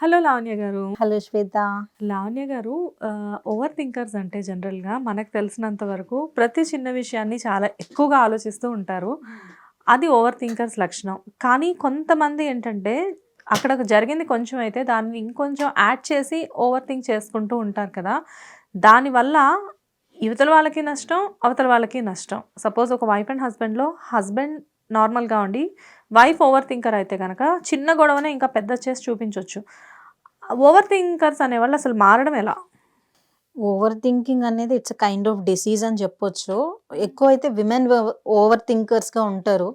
Hello Lavanya గారు. Hello శ్వేత. లావణ్య గారు over thinkers అంటే జనరల్గా మనకు తెలిసినంత వరకు ప్రతి చిన్న విషయాన్ని చాలా ఎక్కువగా ఆలోచిస్తూ ఉంటారు. అది ఓవర్ థింకర్స్ లక్షణం. కానీ కొంతమంది ఏంటంటే అక్కడ జరిగింది కొంచెం అయితే దాన్ని ఇంకొంచెం యాడ్ చేసి ఓవర్ థింక్ చేసుకుంటూ ఉంటారు కదా. దానివల్ల యువతల వాళ్ళకి నష్టం అవతల వాళ్ళకి నష్టం. సపోజ్ ఒక వైఫ్ అండ్ హస్బెండ్లో హస్బెండ్ నార్మల్గా ఉండి వైఫ్ ఓవర్ థింకర్ అయితే కనుక చిన్న గొడవనే ఇంకా పెద్ద చేసి చూపించవచ్చు ఓవర్ థింకర్స్ అనేవాళ్ళు అసలు మారడం ఎలా? ఓవర్ థింకింగ్ అనేది ఇట్స్ కైండ్ ఆఫ్ డిసీజ్ అని చెప్పొచ్చు. ఎక్కువ అయితే విమెన్ ఓవర్ థింకర్స్గా ఉంటారు.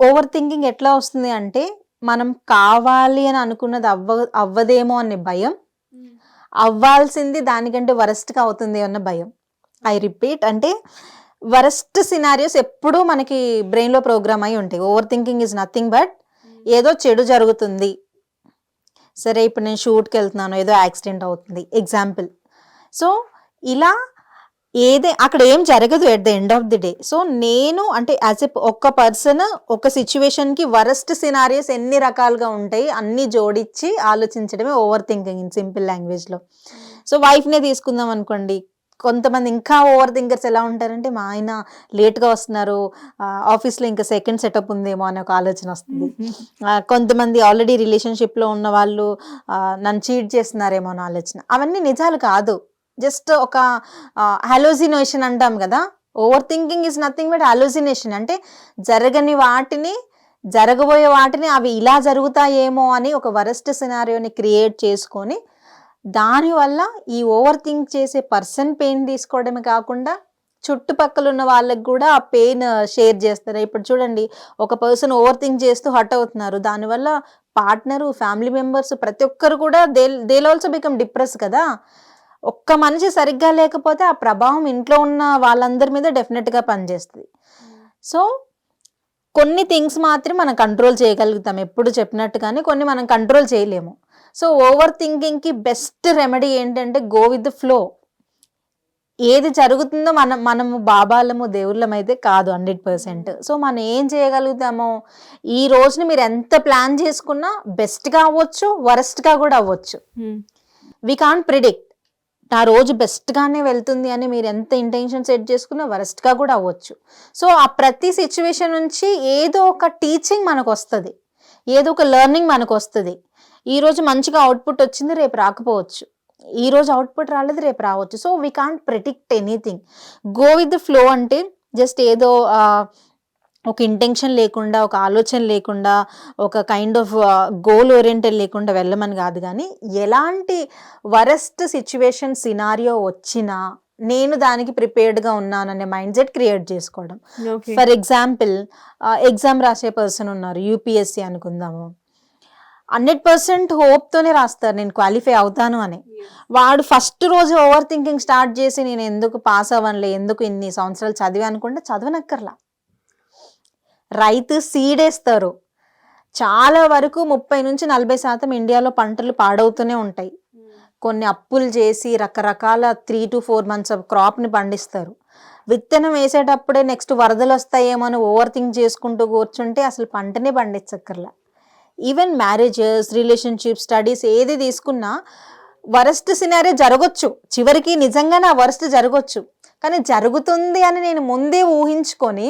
ఓవర్ థింకింగ్ ఎట్లా వస్తుంది అంటే మనం కావాలి అని అనుకున్నది అవ్వ అవ్వదేమో అనే భయం. అవ్వాల్సింది దానికంటే వరస్ట్గా అవుతుంది అన్న భయం. ఐ రిపీట్ అంటే వరస్ట్ సినారియోస్ ఎప్పుడూ మనకి బ్రెయిన్లో ప్రోగ్రామ్ అయి ఉంటాయి. Over thinking is nothing but ఏదో చెడు జరుగుతుంది. సరే ఇప్పుడు నేను షూట్కి వెళ్తున్నాను ఏదో యాక్సిడెంట్ అవుతుంది. ఎగ్జాంపుల్ సో ఇలా ఏదే అక్కడ ఏం జరగదు at the end of the day so నేను అంటే యాజ్ ఎ ఒక్క పర్సన్ ఒక సిచ్యువేషన్కి వరస్ట్ సినారియోస్ ఎన్ని రకాలుగా ఉంటాయి అన్ని జోడించి ఆలోచించడమే ఓవర్ థింకింగ్ ఇన్ సింపుల్ లాంగ్వేజ్లో సో వైఫ్నే తీసుకుందాం అనుకోండి కొంతమంది ఇంకా ఓవర్ థింకర్స్ ఎలా ఉంటారంటే మా ఆయన లేట్గా వస్తున్నారు ఆఫీస్లో ఇంకా సెకండ్ సెటప్ ఉందేమో అనే ఒక ఆలోచన వస్తుంది. కొంతమంది ఆల్రెడీ రిలేషన్షిప్లో ఉన్న వాళ్ళు నన్ను చీట్ చేస్తున్నారేమో అని ఆలోచన. అవన్నీ నిజాలు కాదు. జస్ట్ ఒక హాలోజినేషన్ అంటాం కదా. Over thinking is nothing but hallucination అంటే జరగని వాటిని జరగబోయే వాటిని అవి ఇలా జరుగుతాయేమో అని ఒక వరస్ట్ సినారియోని క్రియేట్ చేసుకొని దానివల్ల ఈ ఓవర్ థింక్ చేసే పర్సన్ పెయిన్ తీసుకోవడమే కాకుండా చుట్టుపక్కల ఉన్న వాళ్ళకి కూడా ఆ పెయిన్ షేర్ uh, చేస్తారు. ఇప్పుడు చూడండి ఒక పర్సన్ ఓవర్ థింక్ చేస్తూ హర్ట్ అవుతున్నారు. దానివల్ల పార్ట్నరు ఫ్యామిలీ మెంబర్స్ ప్రతి ఒక్కరు కూడా they they'll also become depress కదా. ఒక్క మనిషి సరిగ్గా లేకపోతే ఆ ప్రభావం ఇంట్లో ఉన్న వాళ్ళందరి మీద డెఫినెట్గా పనిచేస్తుంది. సో కొన్ని థింగ్స్ మాత్రం మనం కంట్రోల్ చేయగలుగుతాం. ఎప్పుడు చెప్పినట్టుగానే కొన్ని మనం కంట్రోల్ చేయలేము. సో ఓవర్ థింకింగ్కి బెస్ట్ రెమెడీ ఏంటంటే గో విత్ ద ఫ్లో. ఏది జరుగుతుందో మనం మనము బాబాలము దేవుళ్ళం అయితే కాదు హండ్రెడ్ పర్సెంట్. సో మనం ఏం చేయగలుగుతామో ఈ రోజుని మీరు ఎంత ప్లాన్ చేసుకున్నా బెస్ట్గా అవ్వచ్చు వరస్ట్గా కూడా అవ్వచ్చు. వి కాంట్ ప్రిడిక్ట్ నా రోజు బెస్ట్గానే వెళ్తుంది అని మీరు ఎంత ఇంటెన్షన్ సెట్ చేసుకున్నా వరస్ట్గా కూడా అవ్వచ్చు. సో ఆ ప్రతి సిచ్యువేషన్ నుంచి ఏదో ఒక టీచింగ్ మనకు వస్తుంది ఏదో ఒక లెర్నింగ్ మనకు వస్తుంది ఈ రోజు మంచిగా అవుట్పుట్ వచ్చింది రేపు రాకపోవచ్చు. ఈ రోజు అవుట్పుట్ రాలేదు రేపు రావచ్చు. So we can't predict anything go with the flow అంటే జస్ట్ ఏదో ఒక ఇంటెన్షన్ లేకుండా ఒక ఆలోచన లేకుండా ఒక కైండ్ ఆఫ్ గోల్ ఓరియంటెడ్ లేకుండా వెళ్ళమని కాదు కానీ ఎలాంటి వరస్ట్ సిచ్యువేషన్ సినారియో వచ్చినా నేను దానికి ప్రిపేర్డ్గా ఉన్నాననే మైండ్ సెట్ క్రియేట్ చేసుకోవడం. ఫర్ ఎగ్జాంపుల్ ఎగ్జామ్ రాసే పర్సన్ ఉన్నారు యూపీఎస్సి అనుకుందాము. హండ్రెడ్ పర్సెంట్ హోప్తోనే రాస్తారు. నేను క్వాలిఫై అవుతాను అని. వాడు ఫస్ట్ రోజు ఓవర్ థింకింగ్ స్టార్ట్ చేసి నేను ఎందుకు పాస్ అవ్వనులే ఎందుకు ఇన్ని సంవత్సరాలు చదివి అనుకుంటే చదవనక్కర్లా. రైతు సీడేస్తారు. చాలా వరకు ముప్పై నుంచి నలభై శాతం ఇండియాలో పంటలు పాడవుతూనే ఉంటాయి. కొన్ని అప్పులు చేసి రకరకాల త్రీ టు ఫోర్ మంత్స్ క్రాప్ని పండిస్తారు. విత్తనం వేసేటప్పుడే నెక్స్ట్ వరదలు వస్తాయేమో అని ఓవర్ థింక్ చేసుకుంటూ కూర్చుంటే అసలు పంటనే పండించక్కర్లా. ఈవెన్ మ్యారేజెస్ రిలేషన్షిప్ స్టడీస్ ఏది తీసుకున్నా వరస్ట్ సినారీ జరగచ్చు. చివరికి నిజంగా నా వరస్ట్ జరగచ్చు. కానీ జరుగుతుంది అని నేను ముందే ఊహించుకొని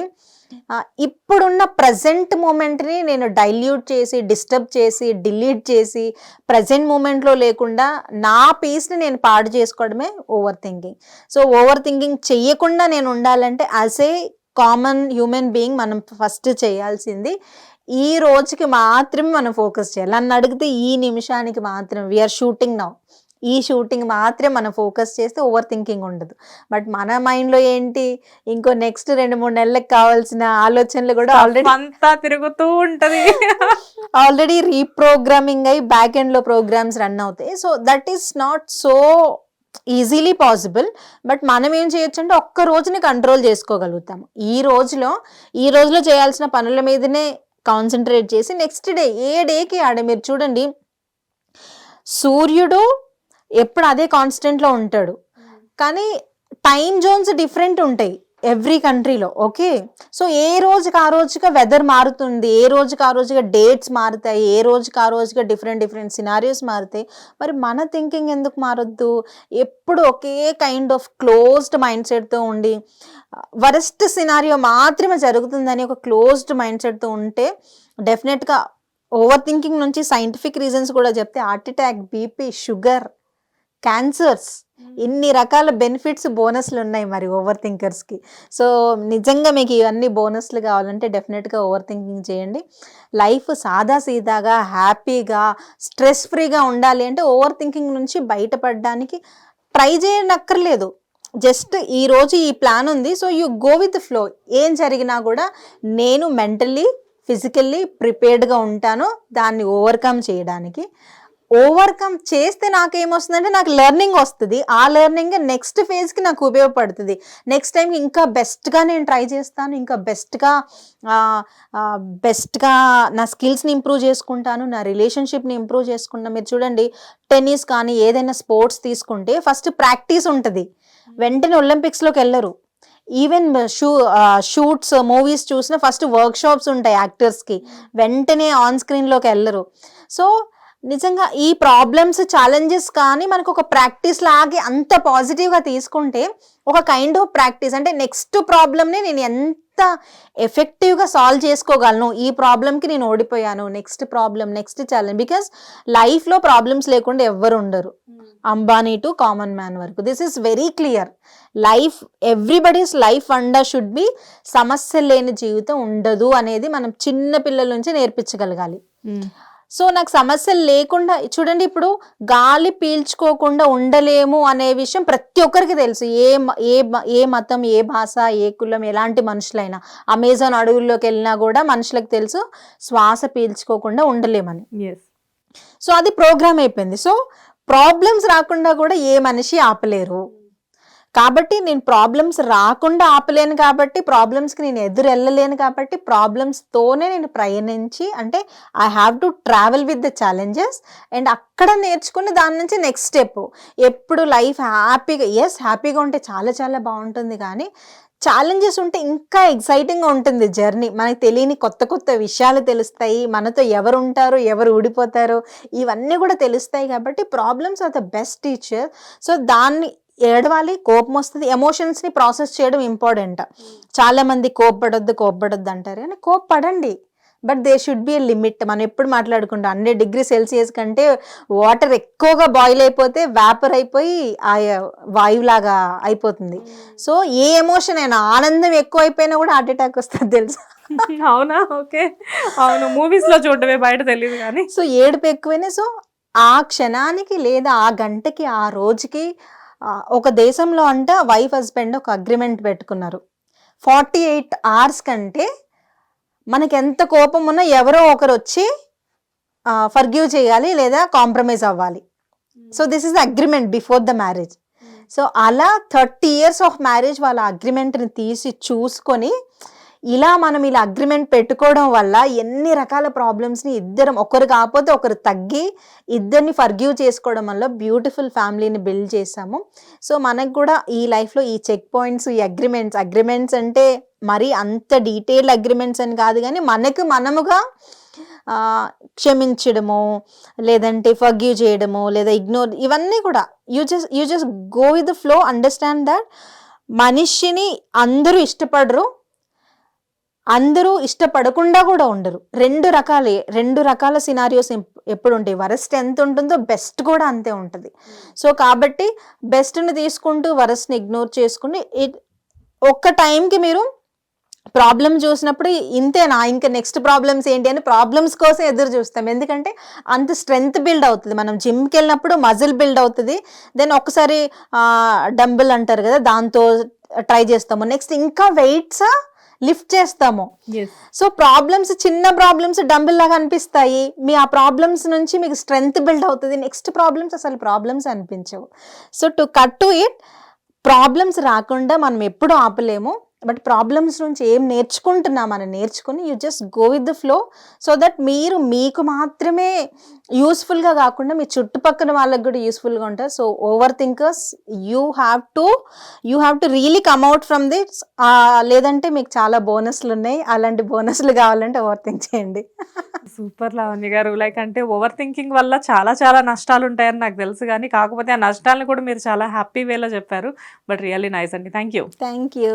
ఇప్పుడున్న ప్రజెంట్ మూమెంట్ని నేను డైల్యూట్ చేసి డిస్టర్బ్ చేసి డిలీట్ చేసి ప్రజెంట్ మూమెంట్లో లేకుండా నా పీస్ని నేను పాడు చేసుకోవడమే over thinking so over thinking చెయ్యకుండా నేను ఉండాలంటే as a common human being మనం ఫస్ట్ చేయాల్సింది ఈ రోజుకి మాత్రమే మనం ఫోకస్ చేయాలి. నన్ను అడిగితే ఈ నిమిషానికి మాత్రం వీఆర్ షూటింగ్ నౌ ఈ షూటింగ్ మాత్రమే మనం ఫోకస్ చేస్తే ఓవర్ థింకింగ్ ఉండదు. బట్ మన మైండ్లో ఏంటి? ఇంకో నెక్స్ట్ రెండు మూడు నెలలకు కావాల్సిన ఆలోచనలు కూడా ఆల్రెడీ అంతా తిరుగుతూ ఉంటది. ఆల్రెడీ రీప్రోగ్రామింగ్ అయి బ్యాక్ ఎండ్లో ప్రోగ్రామ్స్ రన్ అవుతాయి. So that is not so easily possible but మనం ఏం చేయొచ్చు అంటే ఒక్క రోజుని కంట్రోల్ చేసుకోగలుగుతాము. ఈ రోజులో ఈ రోజులో చేయాల్సిన పనుల మీదనే కాన్సన్ట్రేట్ చేసి నెక్స్ట్ డే ఏ డేకి ఆడ మీరు చూడండి సూర్యుడు ఎప్పుడు అదే కాన్స్టెంట్లో ఉంటాడు. కానీ టైం జోన్స్ డిఫరెంట్ ఉంటాయి ఎవ్రీ కంట్రీలో ఓకే? సో ఏ రోజుకి ఆ రోజుగా వెదర్ మారుతుంది ఏ రోజుకి ఆ రోజుగా డేట్స్ మారుతాయి ఏ రోజుకి ఆ రోజుగా డిఫరెంట్ డిఫరెంట్ సినారియోస్ మారుతాయి. మరి మన థింకింగ్ ఎందుకు మారొద్దు? ఎప్పుడు ఒకే కైండ్ ఆఫ్ క్లోజ్డ్ మైండ్ సెట్తో ఉండి వరస్ట్ సినారియో మాత్రమే జరుగుతుందని ఒక క్లోజ్డ్ మైండ్ సెట్తో ఉంటే డెఫినెట్గా ఓవర్ థింకింగ్ నుంచి సైంటిఫిక్ రీజన్స్ కూడా చెప్తే heart attack BP sugar cancers. ఇన్ని రకాల బెనిఫిట్స్ బోనస్లు ఉన్నాయి మరి ఓవర్ థింకర్స్కి సో నిజంగా మీకు ఇవన్నీ బోనస్లు కావాలంటే డెఫినెట్గా ఓవర్ థింకింగ్ చేయండి. లైఫ్ సాదా సీదాగా హ్యాపీగా స్ట్రెస్ ఫ్రీగా ఉండాలి అంటే ఓవర్ థింకింగ్ నుంచి బయటపడడానికి ట్రై చేయనక్కర్లేదు జస్ట్ ఈ రోజు ఈ ప్లాన్ ఉంది. So you go with flow. ఏం జరిగినా కూడా నేను మెంటల్లీ ఫిజికల్లీ ప్రిపేర్డ్గా ఉంటాను దాన్ని ఓవర్కమ్ చేయడానికి. ఓవర్కమ్ చేస్తే నాకేమొస్తుందంటే నాకు లెర్నింగ్ వస్తుంది. ఆ లెర్నింగ్ నెక్స్ట్ ఫేజ్కి నాకు ఉపయోగపడుతుంది. నెక్స్ట్ టైం ఇంకా బెస్ట్గా నేను ట్రై చేస్తాను. ఇంకా బెస్ట్గా బెస్ట్గా నా స్కిల్స్ని ఇంప్రూవ్ చేసుకుంటాను. నా రిలేషన్షిప్ని ఇంప్రూవ్ చేసుకుంటాను. మీరు చూడండి టెన్నిస్ కానీ ఏదైనా స్పోర్ట్స్ తీసుకుంటే ఫస్ట్ ప్రాక్టీస్ ఉంటుంది. వెంటనే ఒలింపిక్స్లోకి వెళ్ళరు. ఈవెన్ షూ షూట్స్ మూవీస్ చూసిన ఫస్ట్ వర్క్ షాప్స్ ఉంటాయి యాక్టర్స్కి వెంటనే ఆన్ స్క్రీన్లోకి వెళ్ళరు. సో నిజంగా ఈ ప్రాబ్లమ్స్ ఛాలెంజెస్ కానీ మనకు ఒక ప్రాక్టీస్ లాగే అంత పాజిటివ్గా తీసుకుంటే ఒక కైండ్ ఆఫ్ ప్రాక్టీస్ అంటే నెక్స్ట్ ప్రాబ్లమ్ని నేను ఎంత ఎఫెక్టివ్గా సాల్వ్ చేసుకోగలను? ఈ ప్రాబ్లమ్కి నేను ఓడిపోయాను. Next problem next challenge because లైఫ్లో ప్రాబ్లమ్స్ లేకుండా ఎవ్వరు ఉండరు. అంబానీ టు కామన్ మ్యాన్ వరకు. This is very clear life everybody's life అండా షుడ్ బి సమస్య లేని జీవితం ఉండదు అనేది మనం చిన్న పిల్లల నుంచి నేర్పించగలగాలి. సో నాకు సమస్యలు లేకుండా చూడండి ఇప్పుడు గాలి పీల్చుకోకుండా ఉండలేము అనే విషయం ప్రతి ఒక్కరికి తెలుసు. ఏ ఏ ఏ మతం ఏ భాష ఏ కులం ఎలాంటి మనుషులైనా అమెజాన్ అడవుల్లోకి వెళ్ళినా కూడా మనుషులకు తెలుసు శ్వాస పీల్చుకోకుండా ఉండలేమని. సో అది ప్రోగ్రామ్ అయిపోయింది. సో ప్రాబ్లమ్స్ రాకుండా కూడా ఏ మనిషి ఆపలేరు. కాబట్టి నేను ప్రాబ్లమ్స్ రాకుండా ఆపలేను కాబట్టి ప్రాబ్లమ్స్కి నేను ఎదురు వెళ్ళలేను కాబట్టి ప్రాబ్లమ్స్తోనే నేను ప్రయాణించి అంటే I have to travel with the challenges and అక్కడ నేర్చుకుని దాని నుంచి నెక్స్ట్ స్టెప్ ఎప్పుడు లైఫ్ హ్యాపీగా ఎస్ హ్యాపీగా ఉంటే చాలా చాలా బాగుంటుంది కానీ ఛాలెంజెస్ ఉంటే ఇంకా ఎక్సైటింగ్గా ఉంటుంది జర్నీ మనకు తెలియని కొత్త కొత్త విషయాలు తెలుస్తాయి మనతో ఎవరు ఉంటారు ఎవరు ఊడిపోతారు ఇవన్నీ కూడా తెలుస్తాయి కాబట్టి problems are the best teacher so దాన్ని ఏడవాలి కోపం వస్తుంది. ఎమోషన్స్ని ప్రాసెస్ చేయడం ఇంపార్టెంట్ చాలా మంది కోప్పడొద్దు కోప్పడొద్దు అంటారు. కానీ కోప్పడండి. But they should be a limit మనం ఎప్పుడు మాట్లాడుకుంటాం? హండ్రెడ్ డిగ్రీ సెల్సియస్ కంటే వాటర్ ఎక్కువగా బాయిల్ అయిపోతే వ్యాపర్ అయిపోయి ఆ వాయువులాగా అయిపోతుంది. సో ఏ ఎమోషన్ అయినా ఆనందం ఎక్కువ అయిపోయినా కూడా హార్ట్ అటాక్ వస్తుంది తెలుసా? అవునా? ఓకే. అవును. మూవీస్లో చూడటమే బయట తెలియదు కానీ. సో ఏడుపు ఎక్కువైనా సో ఆ క్షణానికి లేదా ఆ గంటకి ఆ రోజుకి ఒక దేశంలో అంట వైఫ్ హస్బెండ్ ఒక అగ్రిమెంట్ పెట్టుకున్నారు. ఫార్టీ ఎయిట్ అవర్స్ కంటే మనకి ఎంత కోపం ఉన్నా ఎవరో ఒకరు వచ్చి ఫర్గ్యూ చేయాలి లేదా కాంప్రమైజ్ అవ్వాలి. So this is agreement before the marriage so అలా థర్టీ ఇయర్స్ ఆఫ్ మ్యారేజ్ వాళ్ళ అగ్రిమెంట్ని తీసి చూసుకొని ఇలా మనం ఇలా అగ్రిమెంట్ పెట్టుకోవడం వల్ల ఎన్ని రకాల ప్రాబ్లమ్స్ని ఇద్దరం ఒకరు కాకపోతే ఒకరు తగ్గి ఇద్దరిని ఫర్గ్యూ చేసుకోవడం వల్ల బ్యూటిఫుల్ ఫ్యామిలీని బిల్డ్ చేసాము సో మనకు కూడా ఈ లైఫ్లో ఈ చెక్ పాయింట్స్ ఈ అగ్రిమెంట్స్ అగ్రిమెంట్స్ అంటే మరి అంత డీటెయిల్డ్ అగ్రిమెంట్స్ అని కాదు కానీ మనకు మనముగా క్షమించడము లేదంటే ఫర్గ్యూ చేయడము లేదా ఇగ్నోర్ ఇవన్నీ కూడా you just you just go with the flow understand that మనిషిని అందరూ ఇష్టపడరు అందరూ ఇష్టపడకుండా కూడా ఉండరు. రెండు రకాలే రెండు రకాల సినారియోస్ ఎప్పుడు ఉంటాయి వరస్ట్ ఎంత ఉంటుందో బెస్ట్ కూడా అంతే ఉంటుంది. సో కాబట్టి బెస్ట్ని తీసుకుంటూ వరస్ట్ని ఇగ్నోర్ చేసుకుని ఇట్ ఒక్క టైంకి మీరు ప్రాబ్లం చూసినప్పుడు ఇంతేనా ఇంకా నెక్స్ట్ ప్రాబ్లమ్స్ ఏంటి అని ప్రాబ్లమ్స్ కోసం ఎదురు చూస్తాం. ఎందుకంటే అంత స్ట్రెంగ్త్ బిల్డ్ అవుతుంది. మనం జిమ్కి వెళ్ళినప్పుడు మజిల్ బిల్డ్ అవుతుంది. దెన్ ఒకసారి డంబుల్ అంటారు కదా దాంతో ట్రై చేస్తాము. నెక్స్ట్ ఇంకా వెయిట్స్? లిఫ్ట్ చేస్తాము. సో ప్రాబ్లమ్స్ చిన్న ప్రాబ్లమ్స్ డంబుల్ లాగా అనిపిస్తాయి. మీ ఆ ప్రాబ్లమ్స్ నుంచి మీకు స్ట్రెంగ్త్ బిల్డ్ అవుతుంది. నెక్స్ట్ ప్రాబ్లమ్స్ అసలు ప్రాబ్లమ్స్ అనిపించవు. So to cut to it problems రాకుండా మనం ఎప్పుడు ఆపలేము. బట్ ప్రాబ్లమ్స్ నుంచి ఏం నేర్చుకుంటున్నామని నేర్చుకుని you just go with the flow so that మీరు మీకు మాత్రమే యూస్ఫుల్గా కాకుండా మీ చుట్టుపక్కల వాళ్ళకి కూడా యూస్ఫుల్గా ఉంటారు. So over thinkers you have to you have to really come out from this లేదంటే మీకు చాలా బోనస్లు ఉన్నాయి. అలాంటి బోనస్లు కావాలంటే ఓవర్ థింక్ చేయండి సూపర్ లావణ్య గారు. లైక్ అంటే ఓవర్ థింకింగ్ వల్ల చాలా చాలా నష్టాలు ఉంటాయని నాకు తెలుసు కానీ కాకపోతే ఆ నష్టాలను కూడా మీరు చాలా హ్యాపీ వేలో చెప్పారు. బట్ రియల్లీ నైస్ అండి. Thank you thank you